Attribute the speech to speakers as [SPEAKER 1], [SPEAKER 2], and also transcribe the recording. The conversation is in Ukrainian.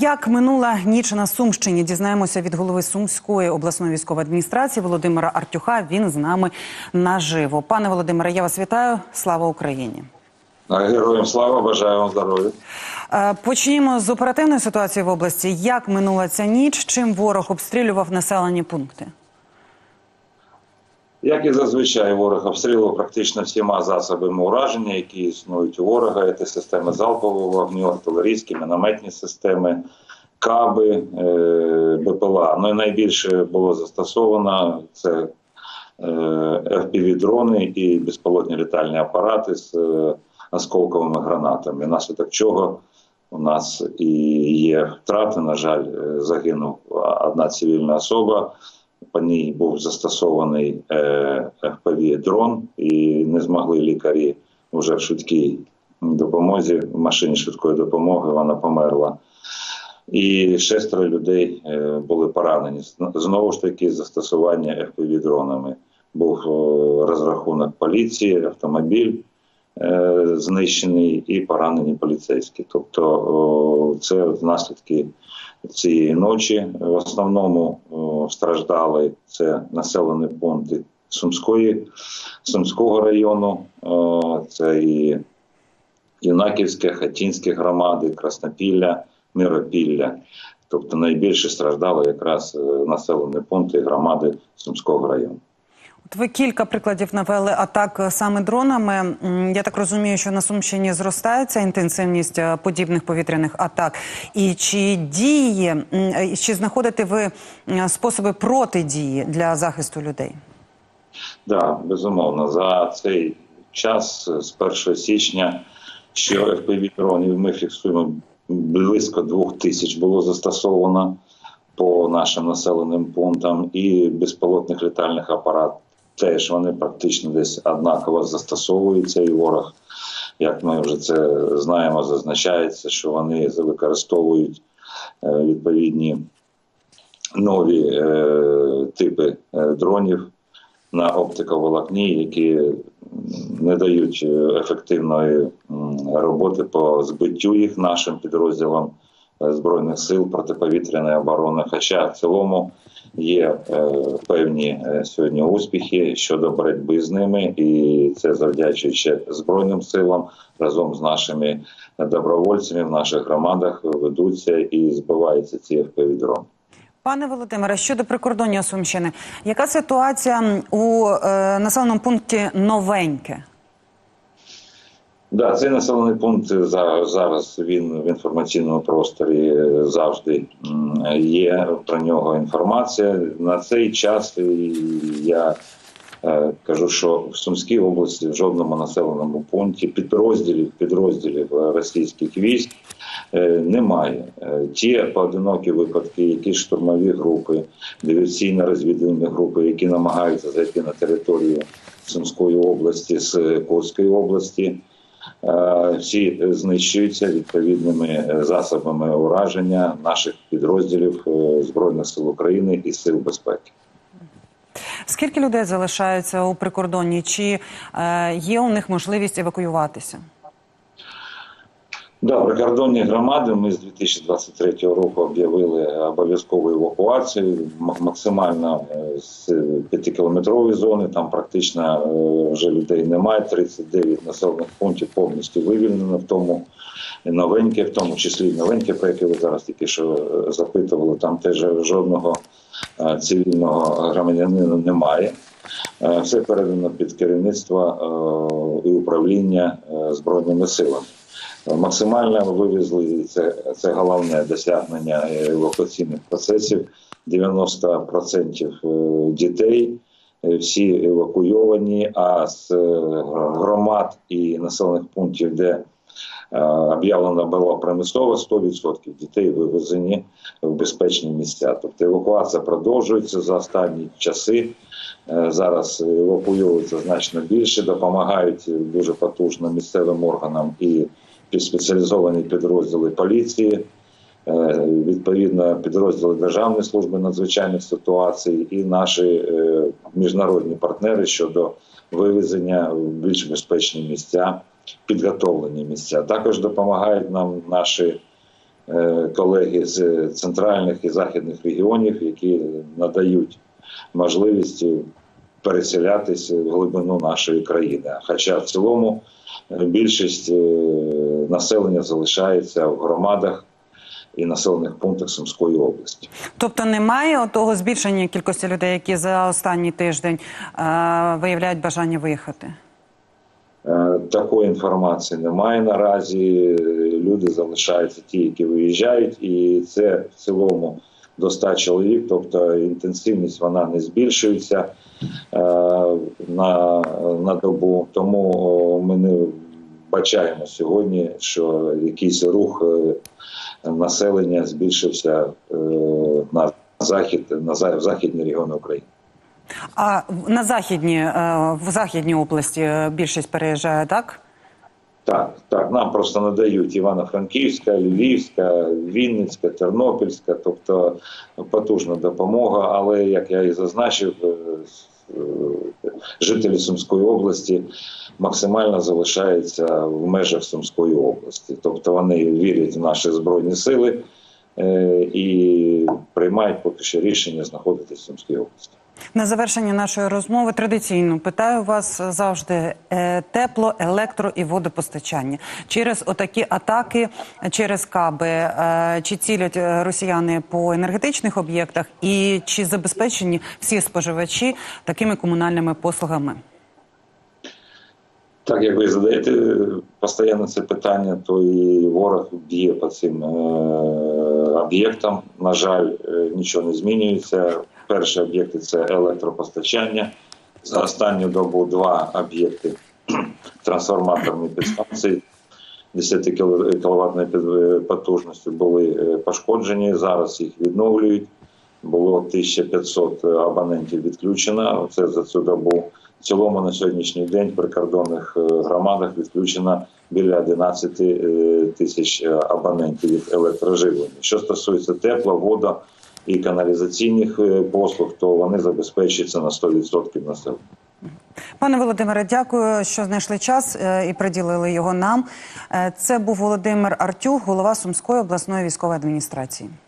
[SPEAKER 1] Як минула ніч на Сумщині, дізнаємося від голови Сумської обласної військової адміністрації Володимира Артюха. Він з нами наживо. Пане Володимире, я вас вітаю. Слава Україні.
[SPEAKER 2] Героям слава, бажаю вам здоров'я.
[SPEAKER 1] Е, Почнімо з оперативної ситуації в області. Як минула ця ніч? Чим ворог обстрілював населені пункти?
[SPEAKER 2] Як і зазвичай, ворог обстрілював практично всіма засобами ураження, які існують у ворога. Це системи залпового вогню, артилерійські, мінометні системи, каби, е, БПЛА. Ну і найбільше було застосовано це е, FPV-дрони і безпілотні літальні апарати з е, осколковими гранатами. Внаслідок чого у нас і є втрати. На жаль, загинув одна цивільна особа. По ній був застосований е, FPV-дрон, і не змогли лікарі вже в швидкій допомозі, в машині швидкої допомоги вона померла. І шестеро людей е, були поранені. Знову ж таки, застосування FPV-дронами. Був е, розрахунок поліції, автомобіль е, знищений і поранені поліцейські. Тобто це наслідки цієї ночі. В основному страждали це населені пункти Сумської, Сумського району, це і Юнаківське, Хатінське громади, Краснопілля, Миропілля. Тобто найбільше страждали якраз е, населені пункти громади Сумського району.
[SPEAKER 1] От ви кілька прикладів навели атак е, саме дронами. Я так розумію, що на Сумщині зростається інтенсивність е, подібних повітряних атак. І чи діє, е, чи знаходите ви способи протидії для захисту людей?
[SPEAKER 2] Да, безумовно, за цей час з 1 січня, що fpv дронів ми фіксуємо близько двох тисяч було застосовано по нашим населеним пунктам, і безпілотних літальних апаратів теж вони практично десь однаково застосовуються, і ворог, як ми вже це знаємо, зазначається, що вони використовують е, відповідні нові е, типи е, дронів на оптиковолокні, які не дають ефективної роботи по збиттю їх нашим підрозділам збройних сил протиповітряної оборони. Хоча в цілому є е, певні е, сьогодні успіхи щодо боротьби з ними, і це завдячуючи збройним силам разом з нашими добровольцями в наших громадах ведуться і збиваються ці FPV-дрони.
[SPEAKER 1] Пане Володимире, щодо прикордоння Сумщини, яка ситуація у е, населеному пункті Новеньке?
[SPEAKER 2] Да, цей населений пункт за- зараз він в інформаційному просторі е, завжди є про нього інформація. На цей час я е, кажу, що в Сумській області в жодному населеному пункті підрозділів підрозділів е, російських військ е, немає. Е, Ті поодинокі випадки, які штурмові групи, диверсійно-розвідувальні групи, які намагаються зайти на територію Сумської області з Курської області. Е, всі знищуються відповідними е, засобами ураження наших підрозділів е, збройних сил України і сил безпеки.
[SPEAKER 1] Скільки людей залишаються у прикордонні? Чи е, є у них можливість евакуюватися?
[SPEAKER 2] Да, прикордонні громади ми з 2023 року об'явили обов'язкову евакуацію максимально е, з 5-кілометрової зони. Там практично е, вже людей немає. 39 населених пунктів повністю вивільнено, в тому новеньке, в тому числі новеньке, про яке ви зараз тільки що е, запитували. Там теж жодного цивільного громадянина немає. Все передано під керівництво і управління збройними силами. Максимально вивезли це, це головне досягнення евакуаційних процесів. 90% е, дітей е, всі евакуйовані. А з е, громад і населених пунктів, де об'явлена була промислова, 100% дітей вивезені в безпечні місця. Тобто евакуація продовжується за останні часи. Зараз евакуюються значно більше, допомагають дуже потужно місцевим органам і спеціалізовані підрозділи поліції, е, відповідно підрозділи Державної служби надзвичайних ситуацій і наші е, міжнародні партнери щодо вивезення в більш безпечні місця, підготовлені місця. Також допомагають нам наші е, колеги з центральних і західних регіонів, які надають можливість переселятися в глибину нашої країни. Хоча в цілому е, більшість е, населення залишається в громадах і населених пунктах Сумської області.
[SPEAKER 1] Тобто немає того збільшення кількості людей, які за останній тиждень е, виявляють бажання виїхати.
[SPEAKER 2] Е, Такої інформації немає наразі. Люди залишаються ті, які виїжджають, і це в цілому до 100 чоловік, тобто інтенсивність вона не збільшується е, на, на добу. Тому ми не бачаємо сьогодні, що якийсь рух е, населення збільшився е, на захід, на за- в західні регіони України.
[SPEAKER 1] А на західні е, в західній області е, більшість переїжджає, так?
[SPEAKER 2] Так, так, нам просто надають Івано-Франківська, Львівська, Вінницька, Тернопільська, тобто потужна допомога. Але як я і зазначив, е, е, жителі Сумської області максимально залишаються в межах Сумської області. Тобто вони вірять в наші збройні сили і приймають поки що рішення знаходитися в Сумській області.
[SPEAKER 1] На завершення нашої розмови традиційно питаю вас завжди е, тепло, електро і водопостачання через отакі атаки через каби. е, Чи цілять е, росіяни по енергетичних об'єктах, і чи забезпечені всі споживачі такими комунальними послугами?
[SPEAKER 2] Так як ви задаєте постійно це питання, то і ворог б'є по цим е, об'єктам. На жаль, е, нічого не змінюється. Перші об'єкти це електропостачання. За останню добу два об'єкти трансформаторні підстанції 10 кВт потужності були е, пошкоджені. Зараз їх відновлюють. Було 1500 абонентів відключено. Це за цю добу. В цілому на сьогоднішній день в прикордонних е, громадах відключено біля 11 е, тисяч е, абонентів від електроживлення. Що стосується тепла, вода і каналізаційних послуг, то вони забезпечуються на 100% населення.
[SPEAKER 1] Пане Володимире, дякую, що знайшли час і приділили його нам. Це був Володимир Артюх, голова Сумської обласної військової адміністрації.